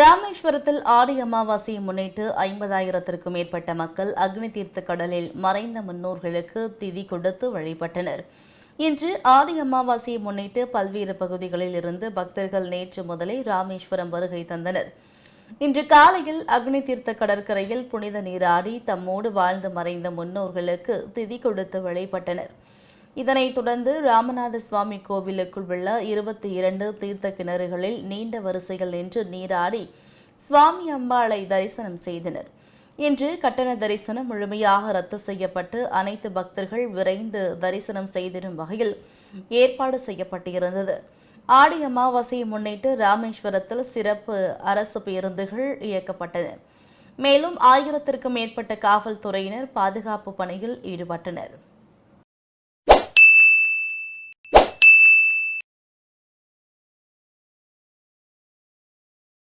ராமேஸ்வரத்தில் ஆடி அமாவாசையை முன்னிட்டு ஐம்பதாயிரத்திற்கும் மேற்பட்ட மக்கள் அக்னி தீர்த்த கடலில் மறைந்த முன்னோர்களுக்கு திதி கொடுத்து வழிபட்டனர். இன்று ஆடி அமாவாசையை முன்னிட்டு பல்வேறு பகுதிகளில் இருந்து பக்தர்கள் நேற்று முதலே ராமேஸ்வரம் வருகை தந்தனர். இன்று காலையில் அக்னி தீர்த்த கடற்கரையில் புனித நீராடி தம்மோடு வாழ்ந்து மறைந்த முன்னோர்களுக்கு திதி கொடுத்து வழிபட்டனர். இதனைத் தொடர்ந்து ராமநாத சுவாமி கோவிலுக்குள் உள்ள இருபத்தி இரண்டு தீர்த்த கிணறுகளில் நீண்ட வரிசையில் நின்று நீராடி சுவாமி அம்பாளை தரிசனம் செய்தனர். இன்று கட்டண தரிசனம் முழுமையாக ரத்து செய்யப்பட்டு அனைத்து பக்தர்கள் விரைந்து தரிசனம் செய்திடும் வகையில் ஏற்பாடு செய்யப்பட்டிருந்தது. ஆடி அமாவாசையை முன்னிட்டு ராமேஸ்வரத்தில் சிறப்பு அரசு பேருந்துகள் இயக்கப்பட்டன. மேலும் ஆயிரத்திற்கும் மேற்பட்ட காவல்துறையினர் பாதுகாப்பு பணியில் ஈடுபட்டனர்.